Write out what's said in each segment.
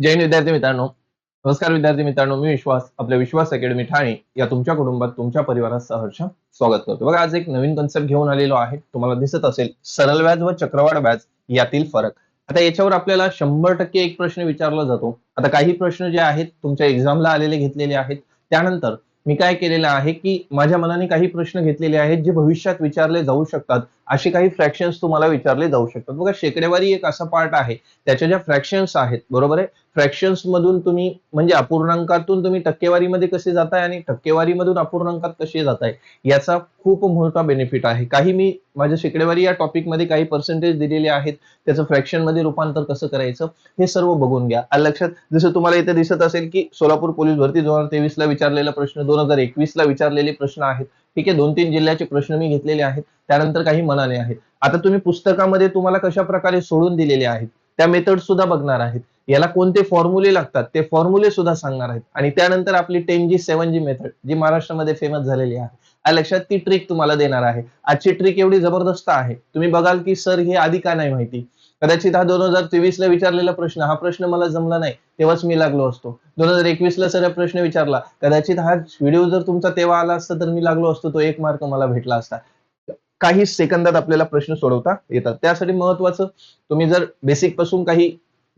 जैन विद्यार्थी मित्रांनो. नमस्कार विद्यार्थी मित्रांनो मी विश्वास आपल्या विश्वास अकॅडमी ठाणे या तुमच्या कुटुंबात तुमच्या परिवारात सहर्ष स्वागत करतो. बघा आज एक नवीन कन्सेप्ट घेऊन आलेलो आहे. तुम्हाला दिसत असेल सरळ व्याज व चक्रवाढ व्याज यातील फरक. आता याच्यावर आपल्याला शंभर टक्के एक प्रश्न विचारला जातो. आता काही प्रश्न जे आहेत तुमच्या एक्झामला आलेले घेतलेले आहेत. त्यानंतर मी काय केलेलं आहे की माझ्या मनाने काही प्रश्न घेतलेले आहेत जे भविष्यात विचारले जाऊ शकतात. असे काही फ्रॅक्शन्स तुम्हाला विचारले जाऊ शकतात. बघा शेकडेवारी एक असा पार्ट आहे. त्याच्या ज्या फ्रॅक्शन्स आहेत बरोबर आहे? फ्रॅक्शन्स मधून तुम्ही म्हणजे अपूर्णांकातून तुम्ही टक्केवारीमध्ये कसे जाताय आणि टक्केवारीमधून अपूर्णांकात कसे जाताय याचा खूप मोठा बेनिफिट आहे. काही मी माझ्या शेकडेवारी या टॉपिकमध्ये काही पर्सेंटेज दिलेले आहेत त्याचं फ्रॅक्शनमध्ये रूपांतर कसं करायचं हे सर्व बघून घ्या. लक्षात जसं तुम्हाला इथे दिसत असेल की सोलापूर पोलीस भरती दोन हजार तेवीस ला विचारलेला प्रश्न दोन हजार एकवीस ला विचारलेले प्रश्न आहेत. ठीक आहे दोन तीन जिल्ह्याचे प्रश्न मी घेतलेले आहेत. त्यानंतर काही मनाने आहेत. आता तुम्ही पुस्तकामध्ये तुम्हाला कशा प्रकारे सोडून दिलेले आहेत त्या मेथड सुद्धा बघणार आहेत. याला कोणते फॉर्म्युले लागतात ते फॉर्म्युले सुद्धा सांगणार आहेत. आणि त्यानंतर आपली टेन जी सेवन जी मेथड जी महाराष्ट्रामध्ये फेमस झालेली आहे. या लक्षात ती ट्रिक तुम्हाला देणार आहे. आजची ट्रिक एवढी जबरदस्त आहे. तुम्ही बघाल की सर हे आधी का नाही माहिती? कदाचित हा दोन हजार तेवीस ला विचारलेला प्रश्न हा प्रश्न मला जमला नाही तेव्हाच मी लागलो असतो. दोन हजार एकवीस ला सर हा प्रश्न विचारला. कदाचित हा व्हिडिओ जर तुमचा तेव्हा आला असता तर मी लागलो असतो तो एक मार्क मला भेटला असता. काही सेकंदात आपल्याला प्रश्न सोडवता येतात. त्यासाठी महत्वाचं तुम्ही जर बेसिकपासून काही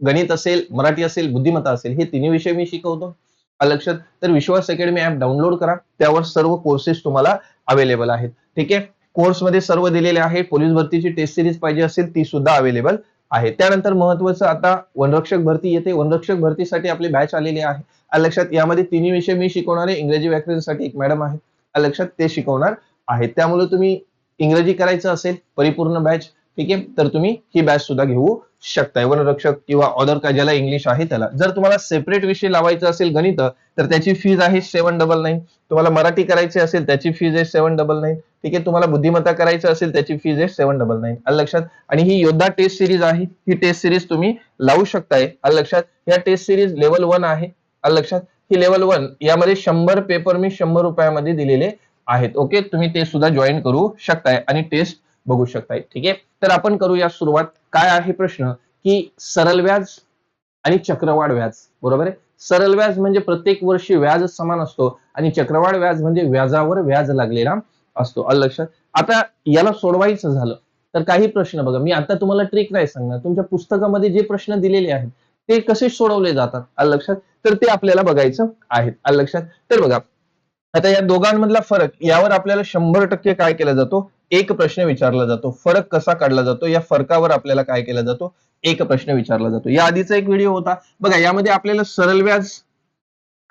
गणित असेल मराठी असेल बुद्धिमत्ता असेल हे तिन्ही विषय मी शिकवतो. लक्षात? तर विश्वास अकॅडमी ऍप डाउनलोड करा. त्यावर सर्व कोर्सेस तुम्हाला अवेलेबल आहेत. ठीक आहे? कोर्समध्ये सर्व दिलेले आहे पोलीस भरतीची टेस्ट सिरीज पाहिजे असेल ती सुद्धा अवेलेबल आहे. त्यानंतर महत्वाचं आता वनरक्षक भरती येते. वनरक्षक भरतीसाठी आपली बॅच आलेली आहे लक्षात? यामध्ये तिन्ही विषय मी शिकवणार आहे. इंग्रजी व्याकरणसाठी एक मॅडम आहे लक्षात? ते शिकवणार आहेत. त्यामुळे तुम्ही इंग्रजी करायचं असेल परिपूर्ण बॅच ठीक आहे? तर तुम्ही ही बॅच सुद्धा घेऊ शकताय. वनरक्षक किंवा ऑदर काय ज्याला इंग्लिश आहे त्याला. जर तुम्हाला सेपरेट विषय लावायचा असेल गणित तर त्याची फीज आहे सेव्हन डबल नाईन तुम्हाला मराठी करायची असेल त्याची फीज आहे सेव्हन डबल नाईन ठीक आहे? तुम्हाला बुद्धिमत्ता करायचं असेल त्याची फीज आहे सेव्हन डबल नाईन आलं लक्षात? आणि ही योद्धा टेस्ट सिरीज आहे. ही टेस्ट सिरीज तुम्ही लावू शकताय. आलं लक्षात? या टेस्ट सिरीज लेवल वन आहे. आलं लक्षात? ही लेवल वन यामध्ये शंभर पेपर मी शंभर रुपयामध्ये दिलेले आहेत. ओके तुम्ही ते सुद्धा जॉईन करू शकताय. आणि टेस्ट बघू शकताय. ठीक आहे? तर आपण करूया सुरुवात. काय आहे प्रश्न? की सरल व्याज आणि चक्रवाढ व्याज. बरोबर आहे? सरल व्याज म्हणजे प्रत्येक वर्षी व्याज समान असतो आणि चक्रवाढ व्याज म्हणजे व्याजावर व्याज लागलेला असतो. लक्षात? आता याला सोडवायचं झालं. तर काही प्रश्न बघा. मी आता तुम्हाला ट्रिक नाही सांगणार. तुमच्या पुस्तकामध्ये जे प्रश्न दिलेले आहेत ते कसे सोडवले जातात? लक्षात? तर ते आपल्याला बघायचं आहे लक्षात? तर बघा. आता या दोघांमधला फरक यावर आपल्याला शंभर टक्के काय केला जातो? एक प्रश्न विचारला जातो. फरक कसा काढला जातो? या फरकावर आपल्याला काय केला जातो? एक प्रश्न विचारला जातो. या आधीचा एक व्हिडिओ होता. बघा यामध्ये आपल्याला सरळ व्याज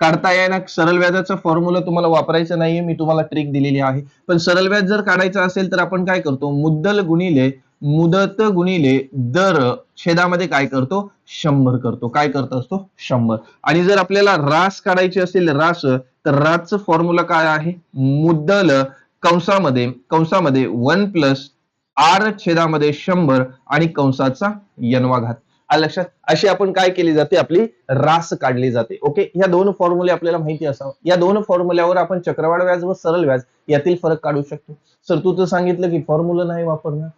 काढता येणार सरळ व्याजाचा फॉर्म्युला तुम्हाला वापरायचा नाहीये. मी तुम्हाला ट्रिक दिलेली आहे. पण सरळ व्याज जर काढायचं असेल तर आपण काय करतो? मुद्दल गुणिले मुदत गुणिले दर छेदामध्ये काय करतो? शंभर करतो. काय करत असतो? शंभर. आणि जर आपल्याला रास काढायची असेल रास तर रासचं फॉर्म्युला काय आहे? मुद्दल कंसामध्ये कंसामध्ये वन प्लस आर छेदामध्ये शंभर आणि कंसाचा यनवा घात लक्षात? अशी आपण काय केली जाते? आपली रास काढली जाते. ओके या दोन फॉर्म्युले आपल्याला माहिती असावं. या दोन फॉर्म्युल्यावर आपण चक्रवाढ व्याज व सरळ व्याज यातील फरक काढू शकतो. सर तू तर सांगितलं की फॉर्म्युला नाही वापरणार.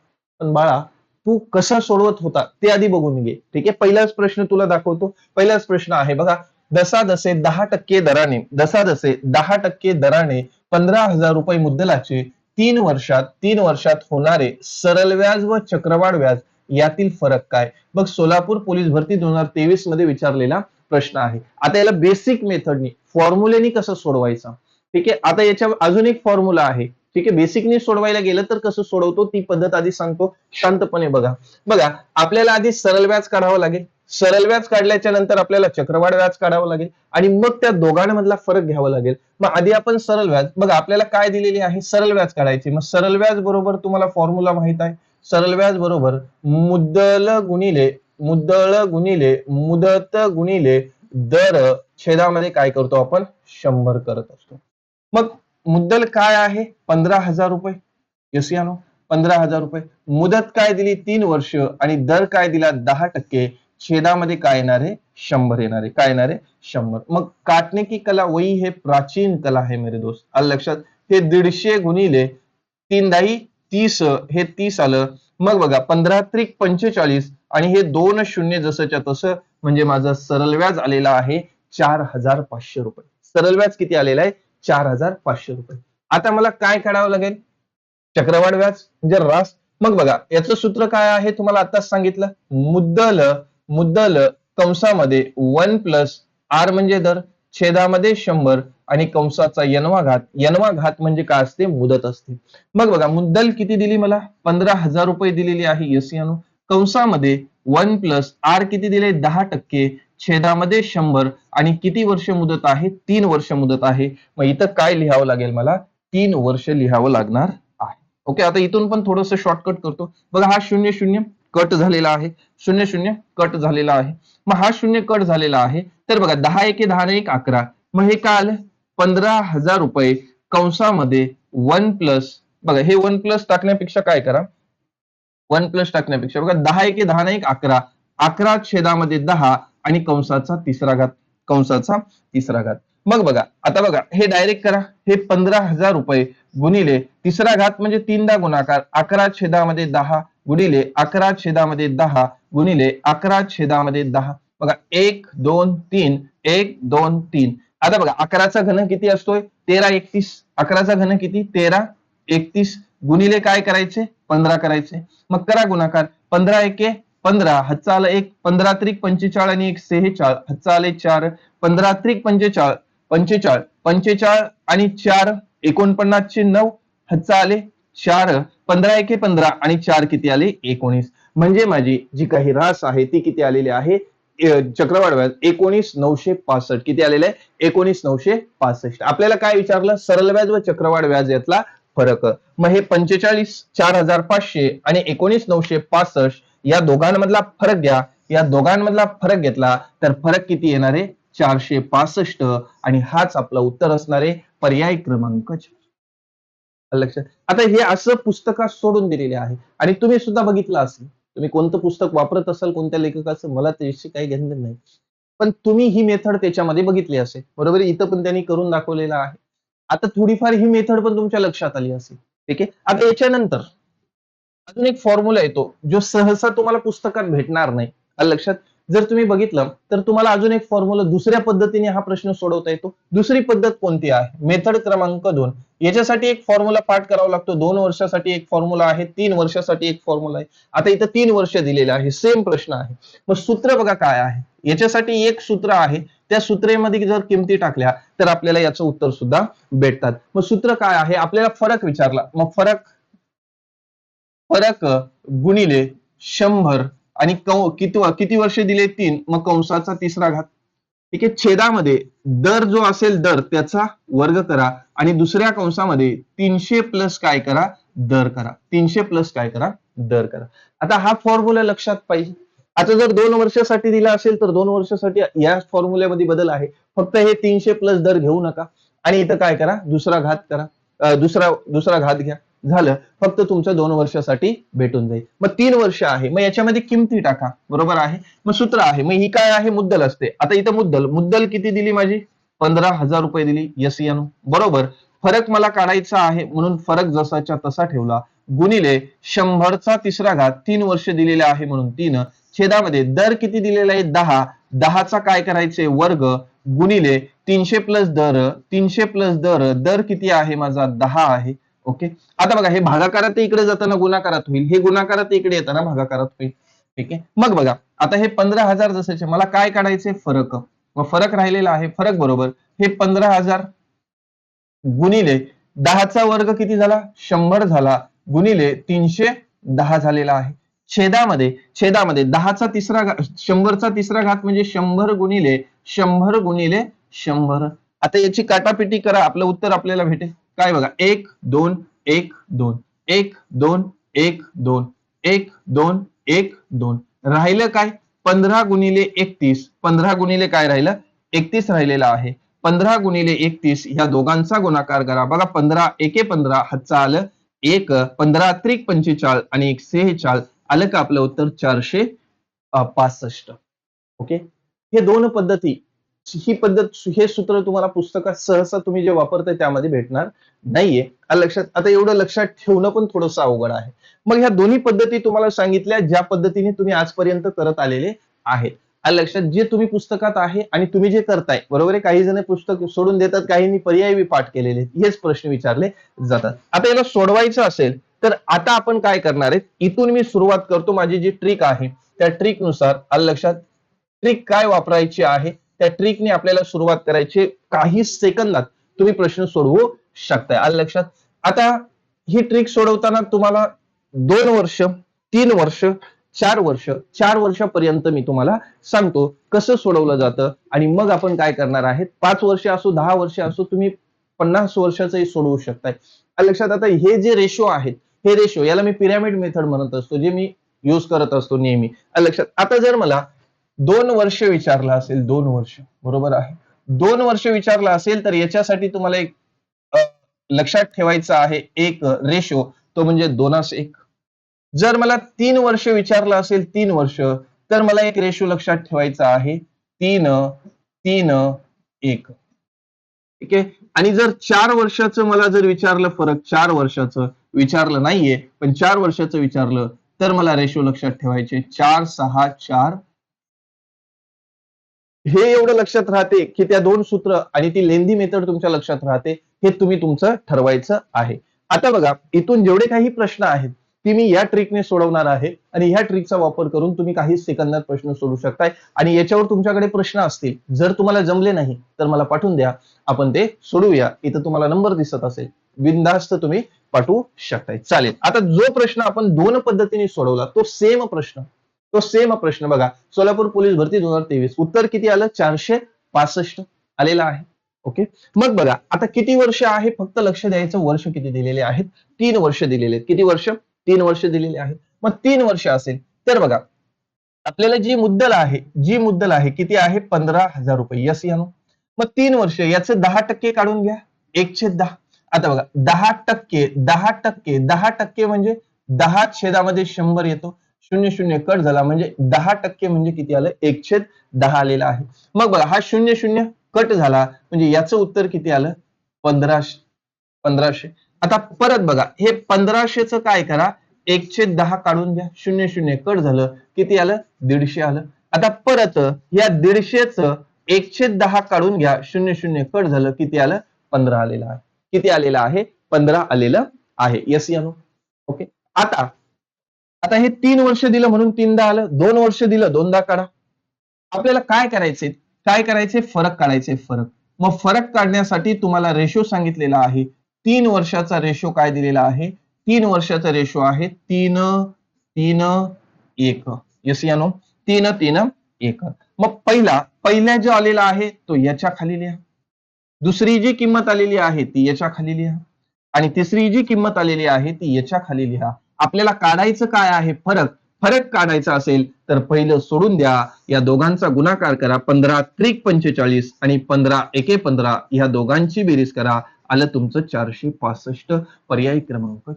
पण बाळा तू कसा सोडवत होता ते आधी बघून घे. ठीक आहे? पहिलाच प्रश्न तुला दाखवतो. पहिलाच प्रश्न आहे बघा दसा दसे दहा टक्के दराने दसा दसे दहा टक्के दराने पंधरा हजार रुपये मुद्दलाचे तीन वर्षात तीन वर्षात होणारे सरल व्याज व चक्रवाढ व्याज यातील फरक काय? बघ सोलापूर पोलीस भरती दोन हजार तेवीसमध्ये विचारलेला प्रश्न आहे. आता याला बेसिक मेथडनी फॉर्म्युलेनी कसं सोडवायचं? ठीक आहे? आता याच्या अजून एक फॉर्म्युला आहे. ठीक आहे? बेसिकनी सोडवायला गेलं तर कसं सोडवतो? ती पद्धत आधी सांगतो. शांतपणे बघा. बघा आपल्याला आधी सरळ व्याज काढावं लागेल. सरळ व्याज काढल्याच्या नंतर आपल्याला चक्रवाढ व्याज काढावं लागेल. आणि मग त्या दोघांमधला फरक घ्यावा लागेल. मग आधी आपण सरळ व्याज बघा आपल्याला काय दिलेली आहे? सरळ व्याज काढायची. मग सरळ व्याज बरोबर तुम्हाला फॉर्म्युला माहीत आहे. सरळ व्याज बरोबर मुद्दल गुणिले मुद्दळ गुणिले मुदत गुणिले दर छेदामध्ये काय करतो आपण? शंभर करत असतो. मग मुद्दल काय आहे? पंधरा हजार रुपये. यस या नो पंधरा हजार रुपये. मुदत काय दिली? तीन वर्ष. आणि दर काय दिला? दहा टक्के. छेदामध्ये काय येणार आहे? शंभर येणार आहे. काय येणार आहे? शंभर. मग काटणे की कला वही हे प्राचीन कला आहे मेरे दोस्त. आलं लक्षात? हे दीडशे गुणिले तीन दाही तीस हे तीस आलं. मग बघा पंधरा त्रिक पंचेचाळीस आणि हे दोन शून्य जसंच्या तसं म्हणजे माझं सरळ व्याज आलेलं आहे चार हजार पाचशे रुपये. सरळ व्याज किती आलेला आहे? चार हजार पाचशे रुपये. आता मला काय काढावं लागेल? चक्रवाढ व्याज म्हणजे रास. मग बघा याचं सूत्र काय आहे तुम्हाला आताच सांगितलं? मुद्दल मुद्दल कंसामध्ये वन प्लस आर म्हणजे दर छेदामध्ये शंभर आणि कंसाचा यनवा घात यनवा घात म्हणजे काय असते? मुदत असते. मग बघा मुद्दल किती दिली मला? पंधरा हजार रुपये दिलेली आहे एस यानो. कंसामध्ये वन प्लस आर किती दिले? दहा टक्के. छेदामध्ये शंभर आणि किती वर्ष मुदत आहे? तीन वर्ष मुदत आहे. मग इथं काय लिहावं लागेल मला? तीन वर्ष लिहावं लागणार आहे. ओके आता इथून पण थोडस शॉर्टकट करतो. बघा हा शून्य शून्य कट झालेला आहे. शून्य शून्य कट झालेला आहे. मग हा शून्य कट झालेला आहे. तर बघा दहा एके दहा एक अकरा. मग हे काय आलं? पंधरा हजार रुपये कंसामध्ये वन प्लस. बघा हे वन प्लस टाकण्यापेक्षा काय करा? वन प्लस टाकण्यापेक्षा. बघा दहा एके दहा एक अकरा. अकरा छेदामध्ये दहा. आणि कंसाचा तिसरा घात कंसाचा तिसरा घात. मग बघा आता बघा हे डायरेक्ट करा. हे पंधरा हजार रुपये गुणिले तिसरा घात म्हणजे तीनदा गुणाकार अकरा छेदामध्ये दहा गुणिले अकरा छेदामध्ये दहा गुणिले अकरा छेदामध्ये दहा. बघा एक दोन तीन एक दोन तीन. आता बघा अकराचा घन किती असतोय? तेरा एकतीस. अकराचा घन किती? तेरा एकतीस. गुणिले काय करायचे? पंधरा करायचे. मग करा गुणाकार. पंधरा एके पंधरा हातचा आला एक पंधरा त्रिक पंचेचाळ आणि एक सेहेचाळ. हातचा आले चार पंधरा त्रिक पंचेचाळ पंचेचाळ पंचेचाळ आणि चार एकोणपन्नासचे नऊ हातचा आले चार पंधरा एके पंधरा आणि चार किती आले? एकोणीस. म्हणजे माझी जी काही रास आहे ती किती आलेली आहे? चक्रवाढ व्याज एकोणीस नऊशे पासष्ट. किती आलेलं आहे? एकोणीस नऊशे पासष्ट. आपल्याला काय विचारलं? सरळ व्याज व चक्रवाढ व्याज यातला फरक. मग हे पंचेचाळीस चार हजार पाचशे आणि एकोणीस नऊशे पासष्ट या दोघांमधला फरक घ्या. या दोघांमधला फरक घेतला तर फरक किती येणार? आहे चारशे पासष्ट. आणि हाच आपलं उत्तर असणार आहे पर्याय क्रमांक लक्षात? आता हे असं पुस्तकात सोडून दिलेले आहे. आणि तुम्ही सुद्धा बघितलं असेल. तुम्ही कोणतं पुस्तक वापरत असाल कोणत्या लेखकाचं? मला त्याची काही घेणं नाही. पण तुम्ही ही मेथड त्याच्यामध्ये बघितली असेल. बरोबर? इथं पण त्यांनी करून दाखवलेलं आहे. आता थोडीफार ही मेथड पण तुमच्या लक्षात आली असेल. ठीक आहे? आता याच्यानंतर अजून एक फॉर्म्युला येतो जो सहसा तुम्हाला पुस्तकात भेटणार नाही. लक्षात जर तुम्ही बघितलं तर तुम्हाला अजून एक फॉर्म्युला दुसऱ्या पद्धतीने हा प्रश्न सोडवता येतो. दुसरी पद्धत कोणती आहे? मेथड क्रमांक दोन. याच्यासाठी एक फॉर्म्युला पाठ करावा लागतो. दोन वर्षासाठी एक फॉर्म्युला आहे तीन वर्षासाठी एक फॉर्म्युला आहे. आता इथं तीन वर्ष दिलेले आहे सेम प्रश्न आहे. मग सूत्र बघा काय आहे. याच्यासाठी एक सूत्र आहे त्या सूत्रेमध्ये जर किमती टाकल्या तर आपल्याला याचं उत्तर सुद्धा भेटतात. मग सूत्र काय आहे? आपल्याला फरक विचारला. मग फरक फरक गुणिले शंभर आणि किती किती वर्ष दिले? तीन. मग कंसाचा तिसरा घात. ठीक आहे? छेदामध्ये दर जो असेल दर त्याचा वर्ग करा. आणि दुसऱ्या कंसामध्ये तीनशे प्लस काय करा? दर करा. तीनशे प्लस काय करा? दर करा. आता हा फॉर्म्युला लक्षात पाहिजे. आता जर दोन वर्षासाठी दिला असेल तर दोन वर्षासाठी या फॉर्म्युल्यामध्ये बदल आहे. फक्त हे तीनशे प्लस दर घेऊ नका. आणि इथं काय करा? दुसरा घात करा. दुसरा दुसरा घात घ्या. झालं फक्त तुमचं दोन वर्षासाठी भेटून जाईल. मग तीन वर्ष आहे मग याच्यामध्ये किमती टाका. बरोबर आहे? मग सूत्र आहे मग ही काय आहे? मुद्दल असते. आता इथं मुद्दल. मुद्दल किती दिली माझी? पंधरा हजार रुपये दिली यस यानो बरोबर? फरक मला काढायचा आहे म्हणून फरक जसाच्या तसा ठेवला. गुणिले शंभरचा तिसरा घात तीन वर्ष दिलेले आहे म्हणून तीन. छेदामध्ये दर किती दिलेला आहे? दहा. दहाचा काय करायचे? वर्ग. गुणिले तीनशे प्लस दर. तीनशे प्लस दर. दर किती आहे माझा? दहा आहे. ओके? आता बघा हे भागाकारात इकडे जाताना गुणाकारात होईल. हे गुणाकारात इकडे येताना भागाकारात होईल. ठीक आहे? मग बघा आता हे पंधरा हजार जसेचे मला काय काढायचे? फरक. मग फरक राहिलेला आहे फरक बरोबर. हे पंधरा हजार गुणिले दहाचा वर्ग किती झाला? शंभर झाला. गुणिले तीनशे दहा झालेला आहे. छेदामध्ये छेदामध्ये दहाचा तिसरा घात शंभरचा तिसरा घात म्हणजे शंभर गुणिले शंभर गुणिले शंभर. आता याची काटापिटी करा आपलं उत्तर आपल्याला भेटेल. काय बघा एक दोन एक दोन एक दोन एक दोन एक दोन एक दोन. राहिलं काय? पंधरा गुणिले एकतीस. पंधरा गुणिले काय राहिलं? एकतीस राहिलेलं आहे. पंधरा गुणिले एकतीस ह्या दोघांचा गुणाकार करा. बघा पंधरा एके पंधरा हातचा आलं. एक पंधरा त्रिक पंचेचाळ आणि एक सेहेचाळ. आलं का आपलं उत्तर? चारशे पासष्ट. ओके? हे दोन पद्धती ही पद्धत हे सूत्र तुम्हाला पुस्तकात सहसा तुम्ही जे वापरताय त्यामध्ये भेटणार नाहीये. लक्षात आता एवढं लक्षात ठेवणं पण थोडंसं अवघड आहे. मग ह्या दोन्ही पद्धती तुम्हाला सांगितल्या ज्या पद्धतीने तुम्ही आजपर्यंत करत आलेले आहेत. लक्षात जे तुम्ही पुस्तकात आहे आणि तुम्ही जे करताय बरोबर आहे? काही जण पुस्तक सोडून देतात काहींनी पर्यायी पाठ केलेले हेच प्रश्न विचारले जातात. आता याला सोडवायचं असेल तर आता आपण काय करणार आहे इथून मी सुरुवात करतो. माझी जी ट्रिक आहे त्या ट्रिकनुसार लक्षात ट्रिक काय वापरायची आहे? त्या ट्रिकने आपल्याला सुरुवात करायची. काही सेकंदात तुम्ही प्रश्न सोडवू शकताय. आलं लक्षात? आता ही ट्रिक सोडवताना तुम्हाला दोन वर्ष तीन वर्ष चार वर्ष चार वर्षापर्यंत मी तुम्हाला सांगतो कसं सोडवलं जातं आणि मग आपण काय करणार आहे पाच वर्ष असो दहा वर्ष असो तुम्ही पन्नास वर्षाचंही सोडवू शकताय. लक्षात? आता हे जे रेशो आहेत हे रेशो याला मी पिरामिड मेथड म्हणत असतो जे मी युज करत असतो नेहमी. लक्षात? आता जर मला दोन वर्ष विचारलं असेल दोन वर्ष बरोबर आहे? दोन वर्ष विचारलं असेल तर याच्यासाठी तुम्हाला एक लक्षात ठेवायचं आहे एक रेशो तो म्हणजे दोनास एक. जर मला तीन वर्ष विचारलं असेल तीन वर्ष तर मला एक रेशो लक्षात ठेवायचा आहे तीन तीन एक. ठीक आहे? आणि जर चार वर्षाचं मला जर विचारलं फरक चार वर्षाचं विचारलं नाहीये पण चार वर्षाचं विचारलं तर मला रेशो लक्षात ठेवायचे चार सहा चार हे एवढं लक्षात राहते की त्या दोन सूत्र आणि ती लेंदी मेथड तुमच्या लक्षात राहते हे तुम्ही तुमचं ठरवायचं आहे. आता बघा इथून जेवढे काही प्रश्न आहेत ती मी या ट्रिकने सोडवणार आहे आणि ह्या ट्रिकचा वापर करून तुम्ही काही सेकंदात प्रश्न सोडू शकताय. आणि याच्यावर तुमच्याकडे प्रश्न असतील जर तुम्हाला जमले नाही तर मला पाठवून द्या. आपण ते सोडवूया. इथं तुम्हाला नंबर दिसत असेल. बिंदास्त तुम्ही पाठवू शकताय. चालेल. आता जो प्रश्न आपण दोन पद्धतीने सोडवला तो सेम प्रश्न. तो सेम प्रश्न बघा. सोलापूर पोलीस भरती दोन हजार तेवीस. उत्तर किती आलं? चारशे पासष्ट आलेलं आहे. ओके मग बघा आता किती वर्ष आहे? फक्त लक्ष द्यायचं वर्ष किती दिलेले आहेत? तीन वर्ष दिलेले आहेत. किती वर्ष? तीन वर्ष दिलेले आहेत. मग तीन वर्ष असेल तर बघा आपल्याला जी मुद्दल आहे जी मुद्दल आहे किती आहे? पंधरा हजार रुपये. यस यानो मग तीन वर्ष याचे दहा टक्के काढून घ्या. एकशे दहा. आता बघा दहा टक्के दहा टक्के दहा टक्के म्हणजे दहा छेदामध्ये शंभर येतो. शून्य शून्य कट झाला म्हणजे दहा टक्के म्हणजे किती आलं? एकशे दहा आलेला आहे. मग बघा हा शून्य शून्य कट झाला म्हणजे याचं उत्तर किती आलं? पंधराशे पंधराशे. आता परत बघा हे पंधराशेच काय करा? एकशे दहा काढून द्या शून्य शून्य कट झालं किती आलं? दीडशे आलं. आता परत या दीडशेच एकशे दहा काढून घ्या. शून्य शून्य कट झालं किती आलं? पंधरा आलेलं आहे. किती आलेलं आहे? पंधरा आलेलं आहे. यस यानो ओके आता आता हे तीन वर्ष दिलं म्हणून तीनदा आलं दोन वर्ष दिलं दोनदा काढा. आपल्याला काय करायचे काय करायचे फरक काढायचे फरक. मग फरक काढण्यासाठी तुम्हाला रेशो सांगितलेला आहे. तीन वर्षाचा रेशो काय दिलेला आहे? तीन वर्षाचा रेशो आहे तीन तीन एक. यस यानो तीन तीन एक. मग पहिला पहिल्या जो आलेला आहे तो याच्या खाली लिहा. दुसरी जी किंमत आलेली आहे ती याच्या खाली लिहा. आणि तिसरी जी किंमत आलेली आहे ती याच्या खाली लिहा. आपल्याला काढायचं काय आहे? फरक. फरक काढायचा असेल तर पहिलं सोडून द्या. या दोघांचा गुणाकार करा. पंधरा त्रिक पंचेचाळीस आणि पंधरा एके पंधरा या दोघांची बेरीज करा. आलं तुमचं चारशे पासष्ट पर्याय क्रमांक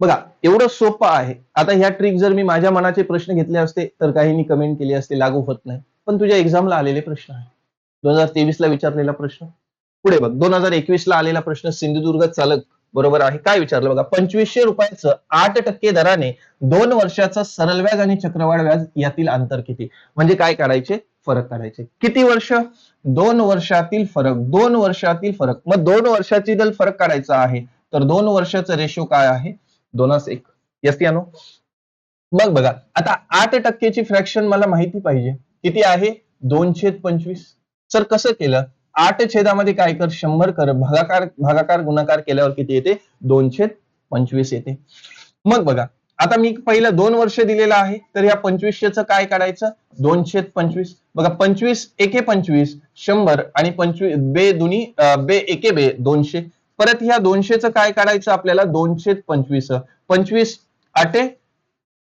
बघा एवढं सोपं आहे. आता ह्या ट्रिक जर मी माझ्या मनाचे प्रश्न घेतले असते तर काहींनी कमेंट केली असते लागू होत नाही. पण तुझ्या एक्झामला आलेले प्रश्न आहे दोन हजार तेवीस ला विचारलेला प्रश्न. पुढे बघ दोन हजार एकवीस ला आलेला प्रश्न सिंधुदुर्ग चालक बरोबर आहे. काय विचारलं बघा पंचवीसशे रुपयाचं आठ टक्के दराने दोन वर्षाचा सरळ व्याज आणि चक्रवाढ व्याज यातील अंतर किती? म्हणजे काय काढायचे? फरक काढायचे. किती वर्ष? दोन वर्षातील फरक दोन वर्षातील फरक. मग दोन वर्षाची जर फरक काढायचा आहे तर दोन वर्षाचा रेशो काय आहे? दोनास एक. यस यानो मग बघा आता आठ टक्केची फ्रॅक्शन मला माहिती पाहिजे. किती आहे? दोनशे पंचवीस. सर कसं केलं? आठ छेदामध्ये काय कर शंभर कर भागाकार भागाकार गुणाकार केल्यावर किती येते? दोनशे पंचवीस येते. मग बघा आता मी पहिलं दोन वर्ष दिलेलं आहे तर या पंचवीसशेचं काय काढायचं? दोनशे पंचवीस. बघा पंचवीस एके पंचवीस शंभर आणि पंचवीस बे दुनी बे एके बे दोनशे. परत ह्या दोनशेचं काय काढायचं आपल्याला? दोनशे पंचवीस. पंचवीस आठे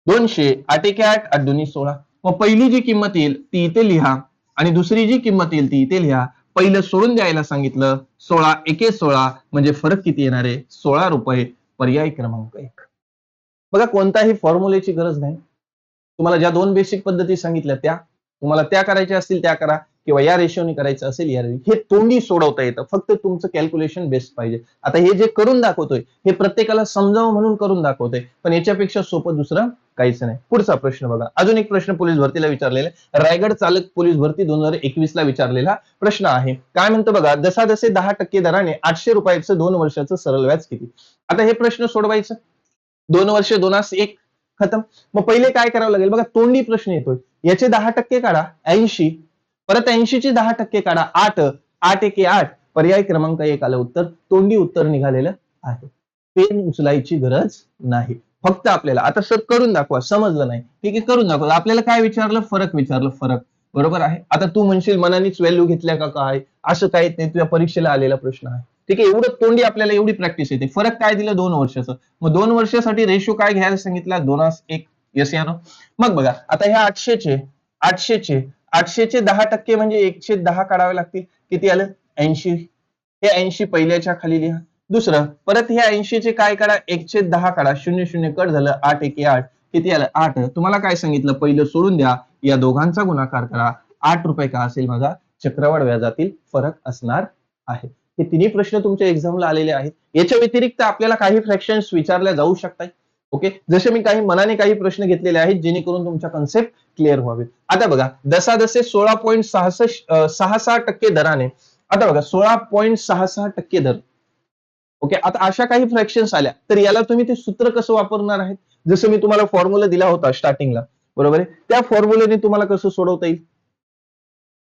दोनशे. आठ एके आठ आठ दोन्ही सोळा. मग पहिली जी किंमत येईल ती इथे लिहा. आणि दुसरी जी किंमत येईल ती इथे लिहा. पहिलं सोडून द्यायला सांगितलं सोळा एके सोळा म्हणजे फरक किती येणार? आहे सोळा रुपये पर्याय क्रमांक एक. बघा कोणताही फॉर्म्युलेची गरज नाही. तुम्हाला ज्या दोन बेसिक पद्धती सांगितल्या त्या. तुम्हाला त्या करायच्या असतील त्या करा. किंवा या रेशोने करायचं असेल या हे तोंडी सोडवता येतं. फक्त तुमचं कॅल्क्युलेशन बेस्ट पाहिजे. आता हे जे करून दाखवतोय हे प्रत्येकाला समजावं म्हणून करून दाखवतोय पण याच्यापेक्षा सोपं दुसरं काहीच नाही. पुढचा प्रश्न बघा. अजून एक प्रश्न पोलीस भरतीला विचारलेला रायगड चालक पोलीस भरती दोन हजार एकवीस ला विचारलेला प्रश्न आहे. काय म्हणतो बघा? जसा जसे दहा टक्के दराने आठशे रुपयाचं दोन वर्षाचं सरळ व्याज किती? आता हे प्रश्न सोडवायचं. दोन वर्ष दोनास एक खतम. मग पहिले काय करावं लागेल? बघा तोंडी प्रश्न येतोय. याचे दहा टक्के काढा. ऐंशी परत ऐंशीचे दहा टक्के काढा. आठ. आठ एके आठ. पर्याय क्रमांक एक आलं उत्तर. तोंडी उत्तर निघालेलं आहे. पेन उचलायची गरज नाही. फक्त आपल्याला. आता सर करून दाखवा. समजलं नाही. ठीक आहे करून दाखवा. आपल्याला काय विचारलं? फरक विचारलं. फरक. बरोबर आहे? आता तू म्हणशील मनानेच व्हॅल्यू घेतल्या का काय? असं काहीच नाही. तुझ्या परीक्षेला आलेला प्रश्न आहे. ठीक आहे एवढं तोंडी आपल्याला एवढी प्रॅक्टिस येते. फरक काय दिलं दोन वर्षाचं? मग दोन वर्षासाठी रेशो काय घ्यायला सांगितला? दोनास एक. येस या मग बघा. आता ह्या आठशेचे आठशेचे आठशेचे दहा टक्के म्हणजे एकशे दहा काढावे लागतील. किती आलं? ऐंशी. हे ऐंशी पहिल्याच्या खाली लिहा. दुसरं परत हे ऐंशीचे काय काढा? एकशे दहा काढा. शून्य शून्य कट झालं आठ एके आठ. किती आलं? आठ. तुम्हाला काय सांगितलं? पहिलं सोडून द्या. या दोघांचा गुणाकार करा. आठ रुपये का असेल माझा? चक्रवाढ व्याजातील फरक असणार आहे. हे तिन्ही प्रश्न तुमच्या एक्झामला आलेले आहेत. याच्या व्यतिरिक्त आपल्याला काही फ्रॅक्शन्स विचारल्या जाऊ शकतात ओके जसे मी काही मनाने काही प्रश्न घेतलेले आहेत जेणेकरून तुमच्या कन्सेप्ट क्लिअर व्हावेत. आता बघा जसा जसे सोळा पॉईंट सहासष्ट सहा सहा टक्के दराने आता बघा सोळा पॉईंट सहा सहा टक्के दर. ओके आता अशा काही फ्रॅक्शन्स आल्या तर याला तुम्ही ते सूत्र कसं वापरणार आहेत? जसं मी तुम्हाला फॉर्म्युला दिला होता स्टार्टिंगला बरोबर आहे? त्या फॉर्म्युलेने तुम्हाला कसं सोडवता येईल?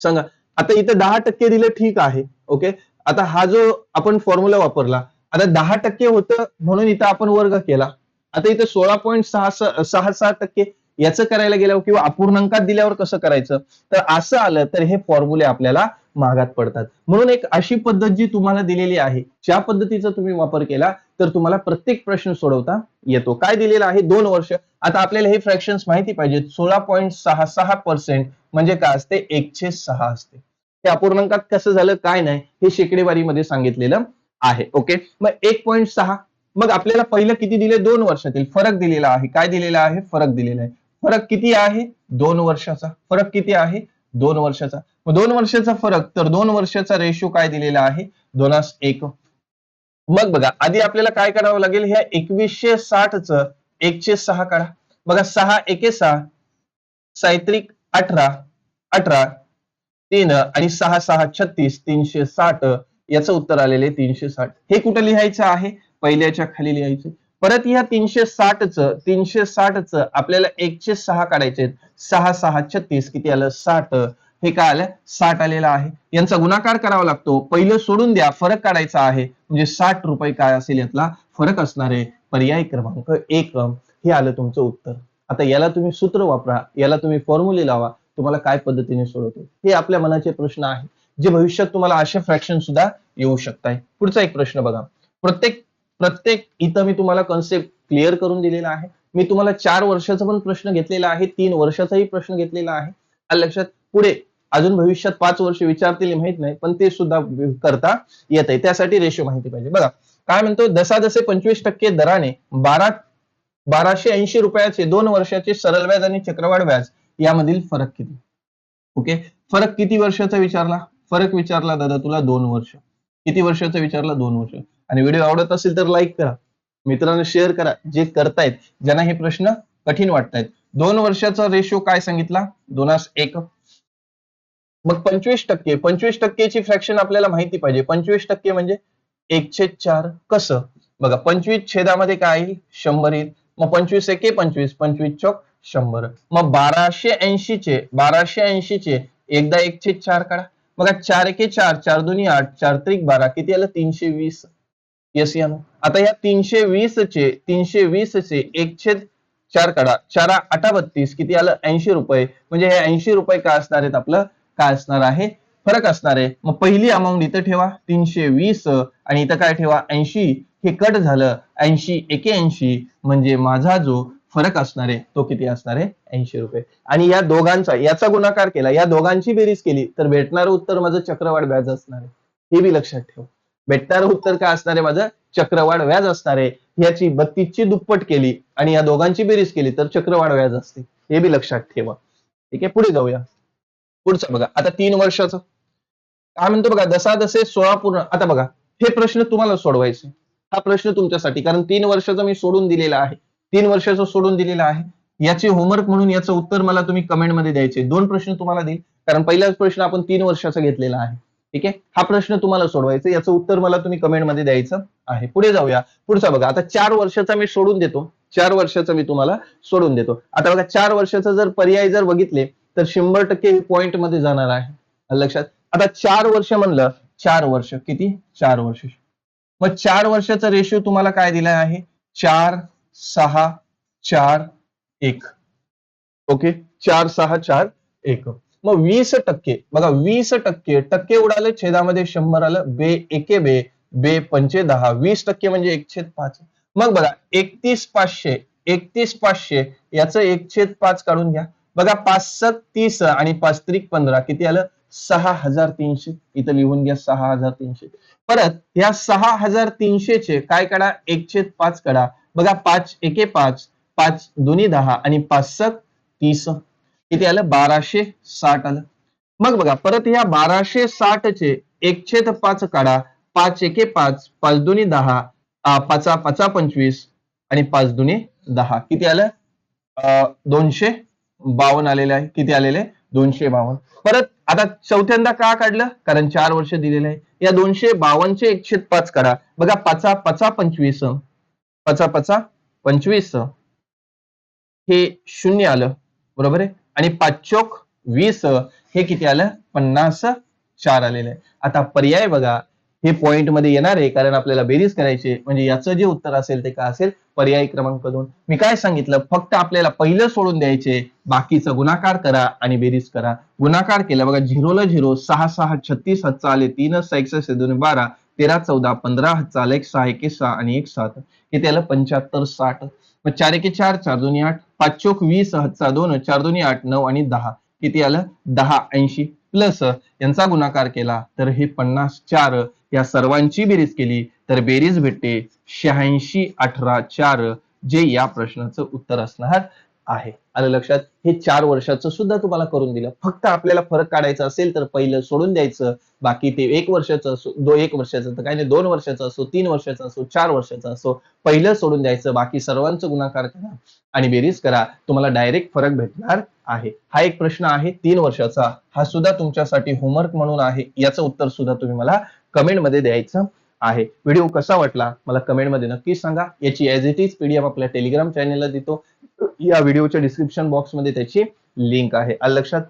सांगा. आता इथे दहा टक्के दिलं ठीक आहे ओके आता हा जो आपण फॉर्म्युला वापरला आता दहा टक्के होतं म्हणून इथं आपण वर्ग केला. आता इथे सोळा पॉईंट सहा सहा सहा टक्के याचं करायला गेल्यावर किंवा अपूर्णांकात दिल्यावर कसं करायचं? तर असं आलं तर हे फॉर्म्युले आपल्याला महागात पडतात. म्हणून एक अशी पद्धत जी तुम्हाला दिलेली आहे ज्या पद्धतीचा तुम्ही वापर केला तर तुम्हाला प्रत्येक प्रश्न सोडवता येतो. काय दिलेलं आहे? दोन वर्ष. आता आपल्याला हे फ्रॅक्शन माहिती पाहिजेत. सोळा पॉईंट सहा सहा पर्सेंट म्हणजे काय असते? एकशे सहा असते. हे अपूर्णांकात कसं झालं काय नाही हे शेकडेवारीमध्ये सांगितलेलं आहे. ओके? मग एक पॉईंट सहा मग आपल्याला पहिलं किती दिले? दोन वर्षातील. फरक दिलेला आहे. काय दिलेला आहे? फरक दिलेला आहे. फरक किती आहे? दोन वर्षाचा. फरक किती आहे? दोन वर्षाचा. मग दोन वर्षाचा फरक तर दोन वर्षाचा रेशो काय दिलेला आहे? दोनास एक. मग बघा आधी आपल्याला काय करावं लागेल? ह्या एकवीसशे साठच एकशे सहा काढा. बघा सहा एके सहा सायत्रिक अठरा अठरा तीन आणि सहा सहा छत्तीस तीनशे साठ. याचं उत्तर आलेले तीनशे साठ. हे कुठं लिहायचं आहे? पहिल्याच्या खाली लिहायचे. परत या तीनशे साठचं तीनशे साठचं आपल्याला एकशे सहा काढायचे सहा सहा छत्तीस किती आलं? साठ. हे काय आलं? साठ आलेलं आहे. यांचा गुणाकार करावा लागतो. पहिलं सोडून द्या. फरक काढायचा आहे. म्हणजे साठ रुपये काय असेल यातला? फरक असणार आहे. पर्याय क्रमांक एक. हे आलं तुमचं उत्तर. आता याला तुम्ही सूत्र वापरा. याला तुम्ही फॉर्म्युले लावा. तुम्हाला काय पद्धतीने सोडवतो? हे आपल्या मनाचे प्रश्न आहे. जे भविष्यात तुम्हाला असे फ्रॅक्शन सुद्धा येऊ शकताय. पुढचा एक प्रश्न बघा. प्रत्येक प्रत्येक इथं मी तुम्हाला कन्सेप्ट क्लिअर करून दिलेला आहे. मी तुम्हाला चार वर्षाचा पण प्रश्न घेतलेला आहे तीन वर्षाचाही प्रश्न घेतलेला आहे. लक्षात पुढे अजून भविष्यात पाच वर्ष विचारतील माहीत नाही पण ते सुद्धा करता येत आहे. त्यासाठी रेशो माहिती पाहिजे. बघा काय म्हणतो? दसादसे पंचवीस टक्के दराने बारा बाराशे ऐंशी रुपयाचे दोन वर्षाचे सरळ व्याज आणि चक्रवाढ व्याज यामधील फरक किती? ओके? फरक किती वर्षाचा विचारला? फरक विचारला दादा तुला दोन वर्ष. किती वर्षाचा विचारला? दोन वर्ष. आणि व्हिडिओ आवडत असेल तर लाईक करा. मित्रांनो शेअर करा. जे करतायत ज्यांना हे प्रश्न कठीण वाटतायत. दोन वर्षाचा रेशो काय सांगितला? दोनास एक. मग पंचवीस टक्के. पंचवीस टक्केची फ्रॅक्शन आपल्याला माहिती पाहिजे. पंचवीस टक्के म्हणजे एकशे चार. कसं? बघा पंचवीस छेदामध्ये काय? येईल शंभर येईल. मग पंचवीस एके पंचवीस. पंचवीस चौक शंभर. मग बाराशे ऐंशीचे बाराशे ऐंशीचे एकदा एकशे चार काढा. बघा चार एके चार चार दोन्ही आठ चार त्रिक बारा किती आलं? तीनशे वीस. येस या आता या तीनशे वीस चे तीनशे वीस चे एकशे चार काढा. चारा आठा बत्तीस किती आलं? ऐंशी रुपये. म्हणजे हे ऐंशी रुपये काय असणार आहेत आपलं? काय असणार आहे? फरक असणार आहे. मग पहिली अमाऊंट इथं ठेवा तीनशे वीस आणि इथं काय ठेवा? ऐंशी. हे कट झालं. ऐंशी एके ऐंशी म्हणजे माझा जो फरक असणार आहे तो किती असणार आहे? ऐंशी रुपये. आणि या दोघांचा याचा गुणाकार केला. या दोघांची बेरीज केली तर भेटणारं उत्तर माझं चक्रवाढ व्याज असणार आहे. हे बी लक्षात ठेव. भेटणारं उत्तर काय असणार आहे माझं? चक्रवाढ व्याज असणार आहे. याची बत्तीसची दुप्पट केली आणि या दोघांची बेरीज केली तर चक्रवाढ व्याज असते. हे बी लक्षात ठेवा. ठीक आहे? पुढे जाऊया. पुढचं बघा. आता तीन वर्षाचं. काय म्हणतो बघा? दसा दसे सोळा पूर्ण. आता बघा. हे प्रश्न तुम्हाला सोडवायचे. हा प्रश्न तुमच्यासाठी. कारण तीन वर्षाचा मी सोडून दिलेला आहे. तीन वर्षाचं सोडून दिलेलं आहे. याचे होमवर्क म्हणून याचं उत्तर मला तुम्ही कमेंटमध्ये द्यायचे. दोन प्रश्न तुम्हाला देईल कारण पहिलाच प्रश्न आपण तीन वर्षाचा घेतलेला आहे. ठीक आहे? हा प्रश्न तुम्हाला सोडवायचा याचं उत्तर मला तुम्ही कमेंटमध्ये द्यायचं आहे. पुढे जाऊया. पुढचा बघा. आता चार वर्षाचा मी सोडून देतो. चार वर्षाचा मी तुम्हाला सोडून देतो. आता बघा चार वर्षाचा जर पर्याय जर बघितले तर शंभर टक्के पॉइंटमध्ये जाणार आहे. लक्षात? आता चार वर्ष म्हणलं चार वर्ष. किती? चार वर्ष. मग चार वर्षाचा रेशिओ तुम्हाला काय दिला आहे? चार सहा चार एक. ओके? चार सहा चार एक. मग वीस टक्के बघा वीस टक्के टक्के उडाले छेदामध्ये शंभर आलं बे एके बे बे पंचे दहा वीस टक्के म्हणजे एक छेद पाच. मग बघा एकतीस पाचशे एकतीस पाचशे याचं एक छेद पाच काढून घ्या. बघा पाच सत तीस आणि पाच त्रिक पंधरा किती आलं? सहा हजार तीनशे. इथं लिहून घ्या सहा हजार तीनशे. परत या सहा हजार तीनशेचे काय काढा? एक छेद पाच काढा. बघा पाच एके पाच पाच दोन्ही दहा आणि पाच सत तीस. किती आलं? बाराशे साठ आलं. मग बघा परत या बाराशे साठचे एक छेद पाच काढा. पाच एके पाच पाच दोन्ही दहा पाचा पाचा पंचवीस आणि पाच दोन्ही दहा. किती आलं? अं, दोनशे बावन्न आलेले आहे. किती आलेले? दोनशे बावन्न. परत आता चौथ्यांदा का काढलं? कारण चार वर्ष दिलेले आहे. या दोनशे बावन्नचे एकशे पाच काढा. बघा पाचा पाचा पंचवीस पाचा पाचा पंचवीस हे शून्य आलं. बरोबर आहे? आणि पाच चोक वीस हे किती आलं? पन्नास चार आलेलं. आहे आता पर्याय बघा हे पॉइंटमध्ये येणार आहे कारण आपल्याला बेरीज करायची म्हणजे याचं जे उत्तर असेल ते काय असेल? पर्याय क्रमांक दोन मी काय सांगितलं? फक्त आपल्याला पहिलं सोडून द्यायचे बाकीचं गुणाकार करा आणि बेरीज करा. गुणाकार केला. बघा झिरोला झिरो सहा सहा छत्तीस हातचा आले तीन सहा एकसष्ट दोन बारा. तेरा चौदा पंधरा हातचा एक सहा एके सहा आणि एक सात. किती आलं पंच्याहत्तर साठ. मग चार एके चार चार दोन्ही आठ. पाच चोक वीस हातचा दोन चार दोन्ही आठ नऊ आणि दहा. किती आलं? दहा ऐंशी. प्लस यांचा गुणाकार केला तर हे पन्नास चार. या सर्वांची बेरीज केली तर बेरीज भेटते शहाऐंशी अठरा चार. जे या प्रश्नाचं उत्तर असणार. आहे. आलं लक्षात? हे चार वर्षाचं सुद्धा तुम्हाला करून दिलं. फक्त आपल्याला फरक काढायचा असेल तर पहिलं सोडून द्यायचं. बाकी ते एक वर्षाचं असो दो एक वर्षाचं तर काही नाही दोन वर्षाचं असो तीन वर्षाचं असो चार वर्षाचं असो पहिलं सोडून द्यायचं. बाकी सर्वांचं गुणाकार करा आणि बेरीज करा. तुम्हाला डायरेक्ट फरक भेटणार आहे. हा एक प्रश्न आहे. तीन वर्षाचा. हा सुद्धा तुमच्यासाठी होमवर्क म्हणून आहे. याचं उत्तर सुद्धा तुम्ही मला कमेंटमध्ये द्यायचं. आहे. व्हिडिओ कसा वाटला मला कमेंटमध्ये नक्की सांगा. याची एज इट इज पीडीएफ आपल्या टेलिग्राम चॅनेलला देतो. या व्हिडिओच्या डिस्क्रिप्शन बॉक्समध्ये त्याची लिंक आहे. लक्षात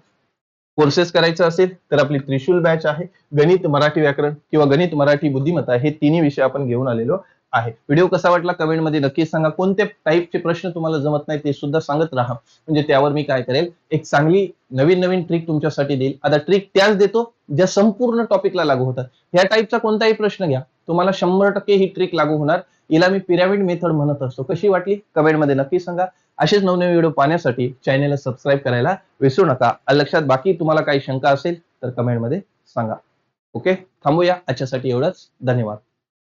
कोर्सेस करायचं असेल तर आपली त्रिशूल बॅच आहे. गणित मराठी व्याकरण किंवा गणित मराठी बुद्धिमत्ता हे तिन्ही विषय आपण घेऊन आलेलो. आहे. व्हिडिओ कसा वाटला? कमेंटमध्ये नक्की सांगा. कोणत्या टाईपचे प्रश्न तुम्हाला जमत नाही ते सुद्धा सांगत राहा. म्हणजे त्यावर मी काय करेल? एक चांगली नवीन नवीन ट्रिक तुमच्यासाठी देईल. आता ट्रिक त्याच देतो ज्या संपूर्ण टॉपिकला लागू होतात. ह्या टाईपचा कोणताही प्रश्न घ्या. तुम्हाला शंभर टक्के ही ट्रिक लागू होणार. हिला मी पिरामिड मेथड म्हणत असतो. कशी वाटली? कमेंटमध्ये नक्की सांगा. असेच नवनवीन व्हिडिओ पाहण्यासाठी चॅनेलला सबस्क्राईब करायला विसरू नका. लक्षात बाकी तुम्हाला काही शंका असेल तर कमेंटमध्ये सांगा. ओके थांबूया. आजच्यासाठी एवढंच. धन्यवाद.